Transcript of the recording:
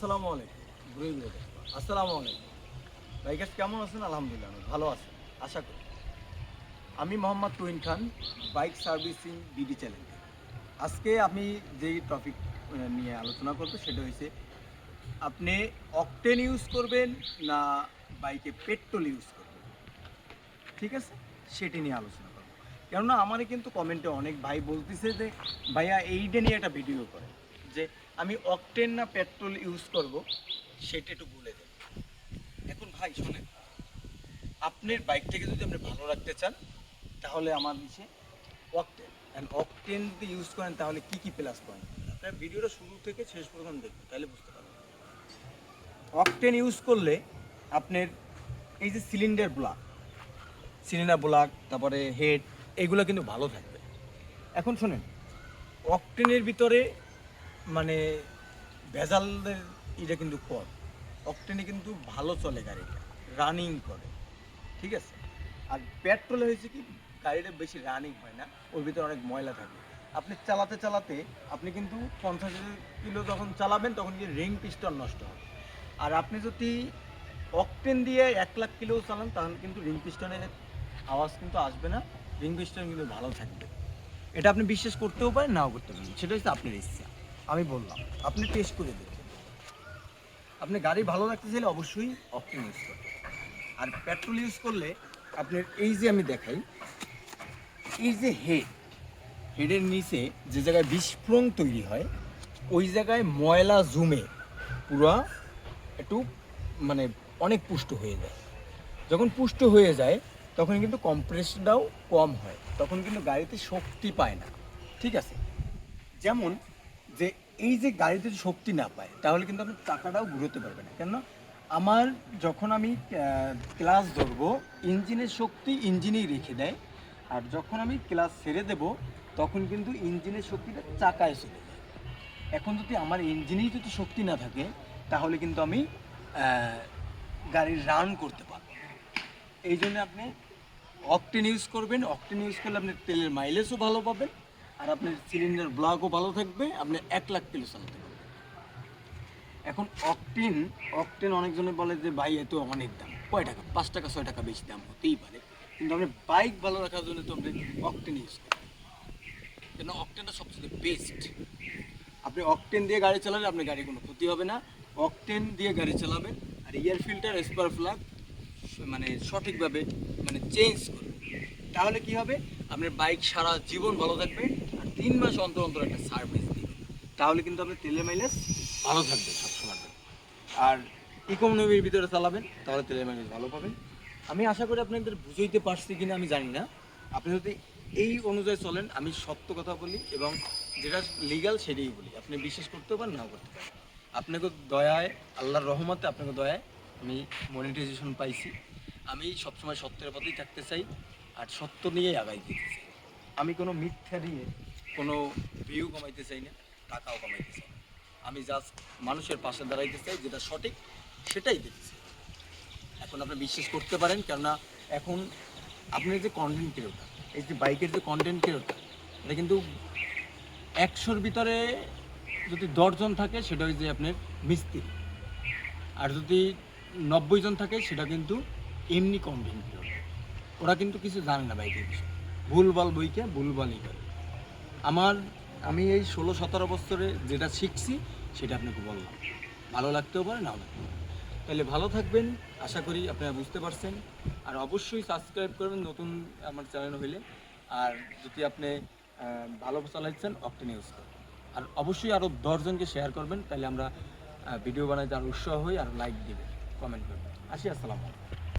আসসালামু আলাইকুম। ঘুরে আসসালামু আলাইকুম। ভাইকাস কেমন আছেন? আলহামদুলিল্লাহ, আমি ভালো আছেন আশা করি। আমি Mohammad Tuhin Khan bike servicing BD channel আজকে আমি যেই টপিক নিয়ে আলোচনা করব, সেটা হচ্ছে আপনি অকটেন ইউজ করবেন না বাইকে পেট্রোল ইউজ করবেন? ঠিক আছে? সেটি নিয়ে আলোচনা করব। কেননা আমারই কিন্তু কমেন্টে অনেক ভাই বলতেছে যে, ভাইয়া, এইটা নিয়ে একটা ভিডিও করে। যে আমি অকটেন না পেট্রোল ইউজ করব, সেটা একটু বলে দেন। এখন ভাই, শোনেন, আপনার বাইকটাকে যদি আপনি ভালো রাখতে চান, তাহলে আমার নিচে অকটেন অ্যান্ড অকটেন যদি ইউজ করেন, তাহলে কি কি প্লাস পয়েন্ট আপনার ভিডিওটা শুরু থেকে শেষ পর্যন্ত দেখবেন তাহলে বুঝতে পারবেন। অকটেন ইউজ করলে আপনার এই যে সিলিন্ডার ব্লক সিলিন্ডার ব্লক তারপরে হেড এগুলো কিন্তু ভালো থাকবে। এখন শোনেন অকটেনের ভিতরে মানে ভেজালের এটা কিন্তু কম। অকটেনে কিন্তু ভালো চলে গাড়িটা রানিং করে, ঠিক আছে? আর পেট্রোলে হয়েছে কি, গাড়িটা বেশি রানিং হয় না, ওর ভিতরে অনেক ময়লা থাকে। আপনি চালাতে চালাতে আপনি কিন্তু পঞ্চাশ কিলো যখন চালাবেন, তখন কি রিং পিস্টন নষ্ট হবে। আর আপনি যদি অকটেন দিয়ে এক লাখ কিলো চালান, তাহলে কিন্তু রিং পিস্টনের আওয়াজ কিন্তু আসবে না রিং পিস্টন কিন্তু ভালো থাকবে। এটা আপনি বিশ্বাস করতেও পারেন, নাও করতে পারেন। সেটা হচ্ছে আপনার ইচ্ছা। আমি বললাম, আপনি টেস্ট করে দেখুন। আপনি গাড়ি ভালো রাখতে চাইলে অবশ্যই অকটেন ইউজ করবেন আর পেট্রোল ইউজ করলে আপনার এই যে আমি দেখাই, এই যে হেড হেডের নিচে যে জায়গায় বিস্ফোরণ তৈরি হয়, ওই জায়গায় ময়লা জুমে পুরা একটু মানে অনেক পুষ্ট হয়ে যায়। যখন পুষ্ট হয়ে যায়, তখন কিন্তু কম্প্রেসটাও কম হয়। তখন কিন্তু গাড়িতে শক্তি পায় না। ঠিক আছে? যেমন যে এই যে গাড়িতে যদি শক্তি না পায়, তাহলে কিন্তু আপনি টাকাটাও ঘুরোতে পারবে না। কেন আমার যখন আমি ক্লাস ধরবো, ইঞ্জিনের শক্তি ইঞ্জিনেই রেখে দেয়। আর যখন আমি ক্লাস ছেড়ে দেব, তখন কিন্তু ইঞ্জিনের শক্তিটা চাকায় চলে যায়। এখন যদি আমার ইঞ্জিনেই যদি শক্তি না থাকে, তাহলে কিন্তু আমি গাড়ি রান করতে পারব। এই জন্য আপনি অকটেন ইউজ করবেন। অকটেন ইউজ করলে আপনি তেলের মাইলেজও ভালো পাবেন। আর আপনার সিলিন্ডার ব্লকও ভালো থাকবে, আপনি এক লাখ কিলো চালাতে পারবেন। এখন অকটেন অকটেন অনেকজনে বলে যে, ভাই এত অনেক দাম। কয় টাকা? পাঁচ টাকা, ছয় টাকা বেশি দাম হতেই পারে। কিন্তু আপনি বাইক ভালো রাখার জন্য তো আপনি অকটেন ইউজ করেন কেন অকটেনটা সবচেয়ে বেস্ট আপনি অকটেন দিয়ে গাড়ি চালালে আপনার গাড়ি কোনো ক্ষতি হবে না। অকটেন দিয়ে গাড়ি চালাবেন আর এয়ার ফিল্টার স্পার ফ্লাগ মানে সঠিকভাবে মানে চেঞ্জ করবেন। তাহলে কি হবে? আপনার বাইক সারা জীবন ভালো থাকবে। তিন মাস অন্তর অন্তর একটা সার্ভিস দিবে। তাহলে কিন্তু আপনার তেলের মাইলেজ ভালো থাকবে, সবসময় আর ইকোনমির ভিতরে চালাবেন, তাহলে তেলের মাইলেজ ভালো পাবেন। আমি আশা করি আপনাদের বুঝাইতে পারছি কিনা আমি জানি না। আপনি যদি এই অনুযায়ী চলেন, আমি সত্য কথা বলি এবং যেটা লিগাল সেটাই বলি। আপনি বিশ্বাস করতে পারেন, নাও করতে পারেন। আপনাকে দয়ায়, আল্লাহর রহমতে আপনাকে দয়ায় আমি মনিটাইজেশন পাইছি। আমি সবসময় সত্যের পথেই থাকতে চাই আর সত্য নিয়েই আগাই দিতে চাই। আমি কোনো মিথ্যা দিয়ে কোনো ভিউ কমাইতে চাই না, টাকাও কমাইতে চাই আমি জাস্ট মানুষের পাশে দাঁড়াইতে চাই, যেটা সঠিক সেটাই দিতে চাই। এখন আপনি বিশ্বাস করতে পারেন, কেননা এখন আপনি যে কন্টেন্ট ক্রিয়েটার এই যে বাইকের যে কন্টেন্ট ক্রিয়েটার এটা কিন্তু একশোর ভিতরে যদি দশজন থাকে, সেটা হচ্ছে আপনার মিস্ত্রি। আর যদি নব্বই জন থাকে, সেটা কিন্তু এমনি কন্টেন্ট ক্রিয়েটার ওরা কিন্তু কিছু জানে না বাইকের বিষয়ে। ভুলভাল বইকে ভুলভালই করে। আমার, আমি এই ষোলো সতেরো বছরে যেটা শিখছি, সেটা আপনাকে বললাম। ভালো লাগতেও পারে, নাও লাগতে তাহলে ভালো থাকবেন, আশা করি আপনারা বুঝতে পারছেন। আর অবশ্যই সাবস্ক্রাইব করবেন নতুন আমার চ্যানেল হইলে। আর যদি আপনি ভালো চালাচ্ছেন অপটেন ইউজ করবেন। আর অবশ্যই আরও দশজনকে শেয়ার করবেন, তাহলে আমরা ভিডিও বানাইতে আরও উৎসাহ হই, আর লাইক দিবেন কমেন্ট করবেন। আসি, আসসালামু আলাইকুম।